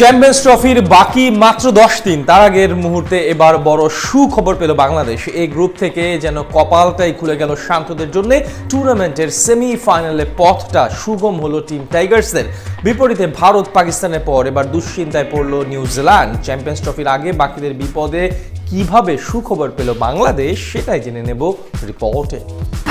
Champions ট্রফির বাকি মাত্র দশ দিন, তার আগের মুহূর্তে এবার বড় সুখবর পেল বাংলাদেশ। এই গ্রুপ থেকে যেন কপালটাই খুলে গেল শান্তদের জন্য, টুর্নামেন্টের সেমিফাইনালে পথটা সুগম হলো টিম টাইগার্সদের। বিপরীতে ভারত পাকিস্তানের পর এবার দুশ্চিন্তায় পড়ল নিউজিল্যান্ড। চ্যাম্পিয়ন্স ট্রফির আগে বাকিদের বিপদে কীভাবে সুখবর পেল বাংলাদেশ, সেটাই জেনে নেব রিপোর্টে।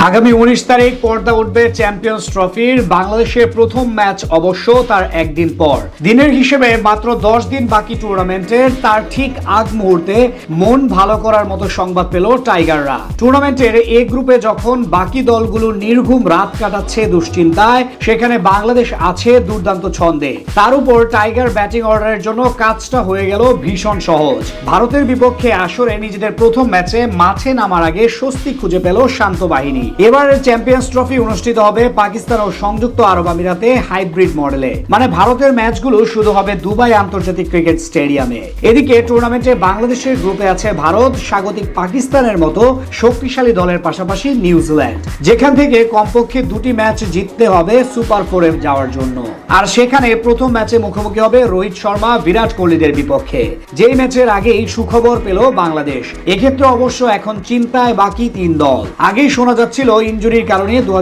আগামী উনিশ তারিখ পর্দা উঠবে চ্যাম্পিয়ন্স ট্রফির। বাংলাদেশের প্রথম ম্যাচ অবশ্য তার একদিন পর। দিনের হিসেবে মাত্র দশ দিন বাকি টুর্নামেন্টের তার ঠিক আগ মুহূর্তে মন ভালো করার মতো সংবাদ পেল টাইগাররা। টুর্নামেন্টের এ গ্রুপে যখন বাকি দলগুলো নির্ঘুম রাত কাটাচ্ছে দুশ্চিন্তায়, সেখানে বাংলাদেশ আছে দুর্দান্ত ছন্দে। তার উপর টাইগার ব্যাটিং অর্ডারের জন্য কাজটা হয়ে গেল ভীষণ সহজ। ভারতের বিপক্ষে আসরে নিজেদের প্রথম ম্যাচে মাঠে নামার আগে স্বস্তি খুঁজে পেল শান্ত বাহিনী। এবারের চ্যাম্পিয়ন্স ট্রফি অনুষ্ঠিত হবে পাকিস্তান ও সংযুক্ত আরব আমিরাতে হাইব্রিড মডেলে। মানে ভারতের ম্যাচগুলো শুধু হবে দুবাই আন্তর্জাতিক ক্রিকেট স্টেডিয়ামে। এদিকে টুর্নামেন্টে বাংলাদেশের গ্রুপে আছে ভারত, স্বাগতিক পাকিস্তানের মতো শক্তিশালী দলের পাশাপাশি নিউজিল্যান্ড। যেখান থেকে কমপক্ষে দুটি ম্যাচ জিততে হবে সুপার ফোরে যাওয়ার জন্য। আর সেখানে প্রথম ম্যাচে মুখোমুখি হবে রোহিত শর্মা, বিরাট কোহলিদের বিপক্ষে। যেই ম্যাচের আগেই সুখবর পেল বাংলাদেশ। এক্ষেত্রে অবশ্য এখন চিন্তায় বাকি তিন দল। আগেই শোনা যাচ্ছিল ইনজুরির কারণে দু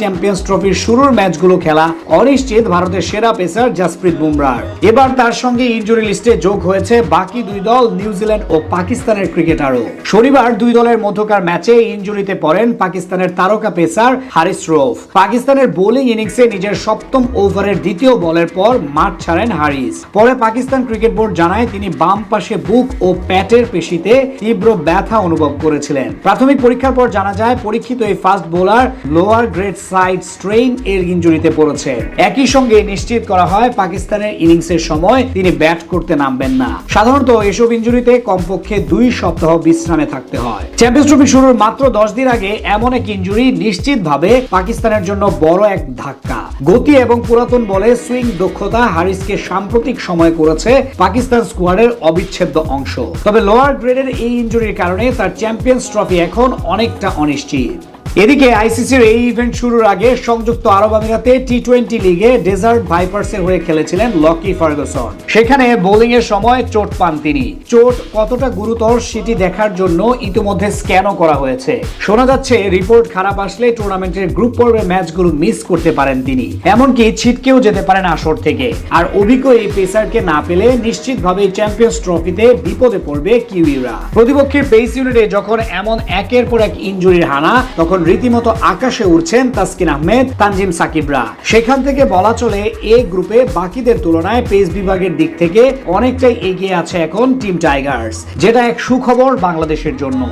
চ্যাম্পিয়ন্স ট্রফির শুরুর ম্যাচগুলো খেলা অনিশ্চিত ভারতের সেরা পেসার জাসপ্রীত বুমরার এবার তার সঙ্গে ইনজুরি লিস্টে যোগ হয়েছে বাকি দুই দল নিউজিল্যান্ড ও পাকিস্তানের ক্রিকেটারও। শনিবার দুই দলের মধ্যকার ম্যাচে ইনজুরিতে পড়েন পাকিস্তানের তারকা পেসার হারিস রোফ। পাকিস্তানের বোলিং ইনিংসে নিজের সপ্তম ওভারের দ্বিতীয় বলের পর মাঠ ছাড়েন হারিস। পরে পাকিস্তান ক্রিকেট বোর্ড জানায় তিনি বাম পাশে বুক ও প্যাটের পেশিতে তীব্র ব্যথা অনুভব করেছিলেন। প্রাথমিক পরীক্ষার পর জানা যায়, পরীক্ষিত এই fast bowler lower grade side strain এর ইনজুরিতে পড়েছে। একই সঙ্গে নিশ্চিত করা হয়, পাকিস্তানের ইনিংসের সময় তিনি ব্যাট করতে নামবেন না। সাধারণত এসব ইনজুরিতে কমপক্ষে দুই সপ্তাহ বিশ্রামে থাকতে হয়। চ্যাম্পিয়ন্স ট্রফি শুরুর মাত্র দশ দিন আগে এমন এক ইনজুরি নিশ্চিতভাবে পাকিস্তানের জন্য বড় এক ধাক্কা। গতি এবং পুরাতন বলে সুইং দক্ষতা হারিসকে সাম্প্রতিক সময় করেছে পাকিস্তান স্কোয়াডের অবিচ্ছেদ্য অংশ। তবে লোয়ার গ্রেডের এই ইঞ্জুরির কারণে তার চ্যাম্পিয়ন্স ট্রফি এখন অনেকটা অনিশ্চিত। এদিকে আইসিসির এই ইভেন্ট শুরুর আগে সংযুক্ত আরব আমিরাতে টি টোয়েন্টি লিগে ডেজার্ট ভাইপার্সের হয়ে খেলেছিলেন লকি ফার্গুসন সেখানে বোলিং এর সময় চোট পান তিনি। চোট কতটা গুরুতর সেটি দেখার জন্য ইতিমধ্যে স্ক্যানও করা হয়েছে। শোনা যাচ্ছে রিপোর্ট খারাপ আসলে টুর্নামেন্টের গ্রুপ পর্বের ম্যাচগুলো মিস করতে পারেন তিনি। এমনকি ছিটকেও যেতে পারেন আসর থেকে। আর অভিজ্ঞ এই পেসারকে না পেলে নিশ্চিতভাবে চ্যাম্পিয়ন্স ট্রফিতে বিপদে পড়বে কিউইরা। প্রতিপক্ষের পেস ইউনিটে যখন এমন একের পর এক ইনজুরির হানা, তখন রীতিমতো আকাশে উঠছেন তাসকিন আহমেদ, তানজিম সাকিবরা। সেখান থেকে বলা চলে এ গ্রুপে বাকিদের তুলনায় পেস বিভাগের দিক থেকে অনেকটাই এগিয়ে আছে এখন টিম টাইগার্স, যেটা এক সুখবর বাংলাদেশের জন্য।